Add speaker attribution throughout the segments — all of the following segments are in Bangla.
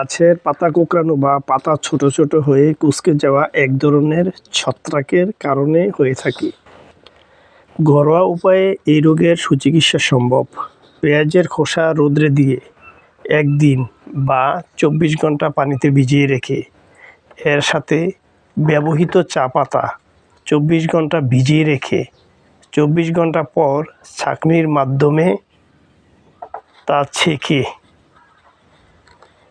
Speaker 1: গাছের পাতা কোঁকড়ানো বা পাতা ছোট ছোট হয়ে কুঁচকে যাওয়া এক ধরনের ছত্রাকের কারণে হয়ে থাকে। ঘরোয়া উপায়ে এই রোগের সুচিকিৎসা সম্ভব। পেঁয়াজের খোসা রোদ্রে দিয়ে একদিন বা চব্বিশ ঘণ্টা পানিতে ভিজিয়ে রেখে, এর সাথে ব্যবহৃত চা পাতা চব্বিশ ঘণ্টা ভিজিয়ে রেখে, চব্বিশ ঘণ্টা পর ছাঁকনির মাধ্যমে তা ছেঁকে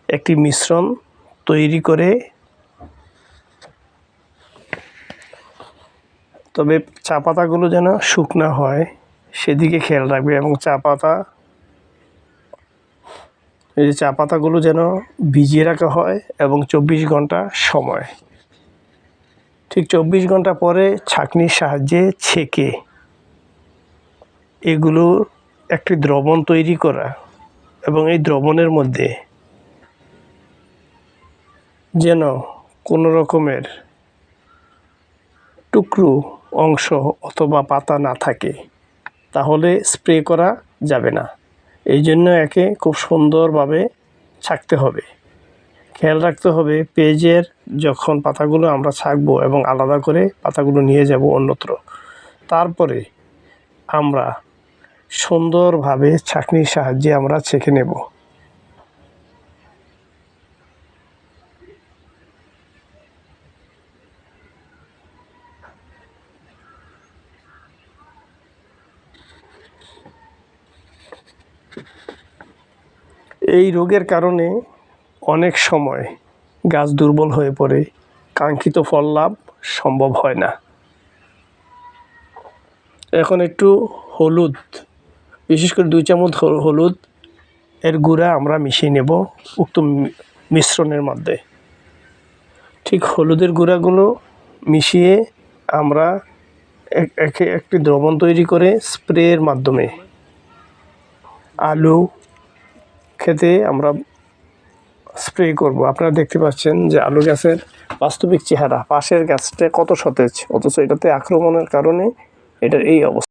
Speaker 1: একটি মিশ্রণ তৈরি করে। তবে চা পাতাগুলো যেন শুকনা হয়, সেদিকে খেয়াল রাখবে এবং চা পাতা, এই যে চা পাতাগুলো যেন ভিজিয়ে রাখা হয় এবং চব্বিশ ঘণ্টা সময়। ঠিক চব্বিশ ঘণ্টা পরে ছাঁকনির সাহায্যে ছেঁকে এগুলোর একটি দ্রবণ তৈরি করা এবং এই দ্রবণের মধ্যে যেন কোনো রকমের টুকরো অংশ অথবা পাতা না থাকে, তাহলে স্প্রে করা যাবে না। এই জন্য একে খুব সুন্দরভাবে ছাকতে হবে। খেয়াল রাখতে হবে, পেজের যখন পাতাগুলো আমরা ছাকবো এবং আলাদা করে পাতাগুলো নিয়ে যাব অন্যত্র, তারপরে আমরা সুন্দরভাবে ছাঁকনির সাহায্যে আমরা ছেঁকে নেব। এই রোগের কারণে অনেক সময় গাছ দুর্বল হয়ে পড়ে, কাঙ্ক্ষিত ফল লাভ সম্ভব হয় না। এখন একটু হলুদ, বিশেষ করে দুই চামচ হলুদ, এর গুঁড়া আমরা মিশিয়ে নেব উক্ত মিশ্রণের মধ্যে। ঠিক হলুদের গুঁড়াগুলো মিশিয়ে আমরা এক- একে একটি দ্রবণ তৈরি করে স্প্রের মাধ্যমে আলু খেতে আমরা স্প্রে করব। আপনারা দেখতে পাচ্ছেন যে আলু গাছের বাস্তবিক চেহারা, পাশের গাছটা কত সতেজ, অথচ এটাতে আক্রমণের কারণে এটার এই অবস্থা।